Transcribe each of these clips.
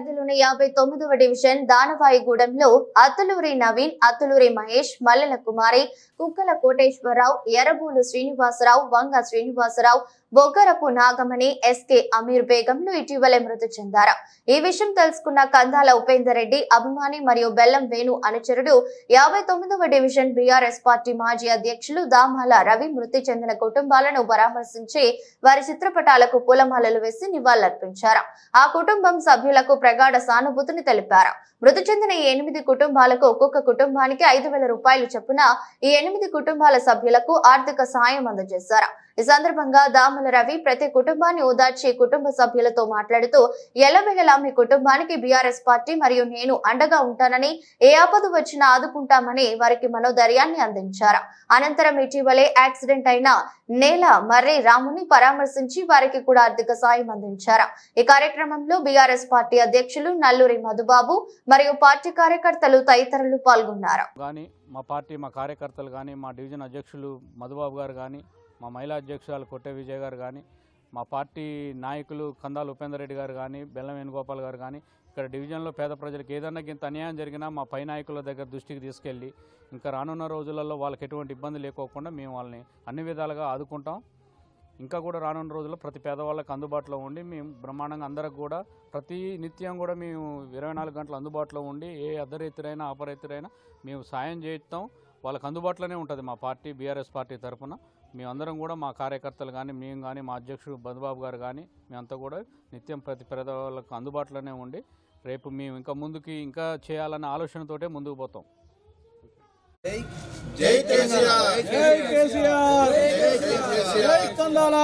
పరిధిలోని యాభై తొమ్మిదవ డివిజన్ దానవాయిగూడెంలో అత్తులూరి నవీన్ అత్తులూరి మహేష్ మల్లెల కుమారి కుక్కల కోటేశ్వరరావు ఎర్రబూలు శ్రీనివాసరావు వంగ శ్రీనివాసరావు బొగ్గరపు నాగమణి ఎస్కే అమీర్ బేగంలు ఇటీవలే మృతి చెందారు. ఈ విషయం తెలుసుకున్న కందాల ఉపేందర్ రెడ్డి అభిమాని మరియు బెల్లం వేణు అనుచరుడు యాభై తొమ్మిదవ డివిజన్ బీఆర్ఎస్ పార్టీ మాజీ అధ్యక్షులు దామాల రవి మృతి చెందిన కుటుంబాలను పరామర్శించి వారి చిత్రపటాలకు పూలమాలలు వేసి నివాళులర్పించారు. ఆ కుటుంబం సభ్యులకు ప్రగాఢ సానుభూతిని తెలిపారు. మృతి చెందిన ఈ ఎనిమిది కుటుంబాలకు ఒక్కొక్క కుటుంబానికి ఐదు వేల రూపాయలు చొప్పున ఈ ఎనిమిది కుటుంబాల సభ్యులకు ఆర్థిక సాయం అందజేశారు. ఈ సందర్భంగా దామల రవి ప్రతి కుటుంబాన్ని ఓదార్చి కుటుంబ సభ్యులతో మాట్లాడుతూ ఎల్లవేళలా మీ కుటుంబానికి బీఆర్ఎస్ పార్టీ మరియు నేను అండగా ఉంటానని ఏ ఆపద వచ్చినా ఆదుకుంటామని వారికి మనోధైర్యాన్ని అందించారు. అనంతరం ఇటీవలే యాక్సిడెంట్ అయిన నేల మర్రి రాముని పరామర్శించి వారికి కూడా ఆర్థిక సాయం అందించారు. ఈ కార్యక్రమంలో బీఆర్ఎస్ పార్టీ అధ్యక్షులు నల్లూరి మధుబాబు మరియు పార్టీ కార్యకర్తలు తదితరులు పాల్గొన్నారు. మా పార్టీ మా కార్యకర్తలు కానీ మా డివిజన్ అధ్యక్షులు మధుబాబు గారు కానీ మా మహిళా అధ్యక్షురాలు కొట్టే విజయ్ గారు కానీ మా పార్టీ నాయకులు కందాల ఉపేందర్ రెడ్డి గారు కానీ బెల్లం వేణుగోపాల్ గారు కానీ ఇక్కడ డివిజన్లో పేద ప్రజలకు ఏదన్నా ఇంత అన్యాయం జరిగినా మా పై నాయకుల దగ్గర దృష్టికి తీసుకెళ్ళి ఇంకా రానున్న రోజులలో వాళ్ళకి ఎటువంటి ఇబ్బంది లేకోకుండా మేము వాళ్ళని అన్ని విధాలుగా ఆదుకుంటాం. ఇంకా కూడా రానున్న రోజుల్లో ప్రతి పేదవాళ్ళకి అందుబాటులో ఉండి మేము బ్రహ్మాండంగా అందరికి కూడా ప్రతి నిత్యం కూడా మేము ఇరవై నాలుగు గంటలు అందుబాటులో ఉండి ఏ అర్ధరైతురైనా ఆపరైతురైనా మేము సాయం చేస్తాం వాళ్ళకి అందుబాటులోనే ఉంటుంది మా పార్టీ బీఆర్ఎస్ పార్టీ తరఫున మేమందరం కూడా మా కార్యకర్తలు కానీ మేము కానీ మా అధ్యక్షుడు బదుబాబు గారు కానీ మేమంతా కూడా నిత్యం ప్రతి పేదవాళ్ళకు అందుబాటులోనే ఉండి రేపు మేము ఇంకా ముందుకి ఇంకా చేయాలన్న ఆలోచనతోటే ముందుకు పోతాం. జై కేసీఆర్. జై కేసీఆర్. జై కందాల.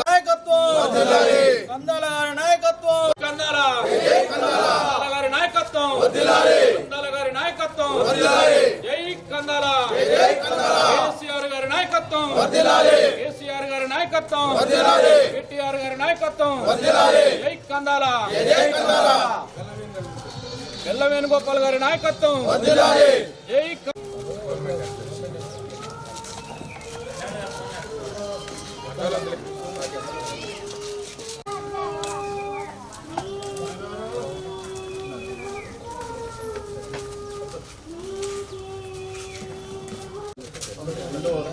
నాయకత్వం కందాల. గారి నాయకత్వం. కందాల. కందాల. గారి నాయకత్వం. కందాల గారి నాయకత్వం. కందాల. కేసీఆర్ గారి నాయకత్వం. కేసీఆర్ గారి నాయకత్వం. కేటీఆర్ గారి నాయకత్వం. జై కందాల. ఎల్ల వేణుగోపాల్ గారి నాయకత్వం. జై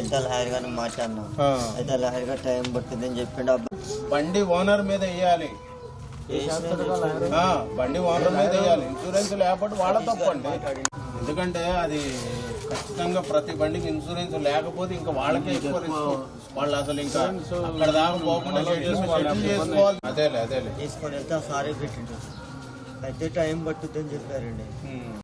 ఎంత మాట్లాడినాం. అయితే టైం పడుతుంది అని చెప్పిండు. అబ్బా బండి ఓనర్ మీద వేయాలి. ఆ, బండి ఓనర్ మీద వేయాలి. ఇన్సూరెన్స్ లేకపోతే వాళ్ళ తప్పండి. ఎందుకంటే అది ఖచ్చితంగా ప్రతి బండికి ఇన్సూరెన్స్ లేకపోతే ఇంకా వాళ్ళకే ఎక్కువ వాళ్ళు అసలు ఇంకా అక్కడ దాకా పోకుండా చేసుకోవాలి. అదేలే అదేలే. తీసుకొని వెళ్తే సారీ పెట్టిండు. అయితే టైం పట్టుద్ది అని చెప్పారండి.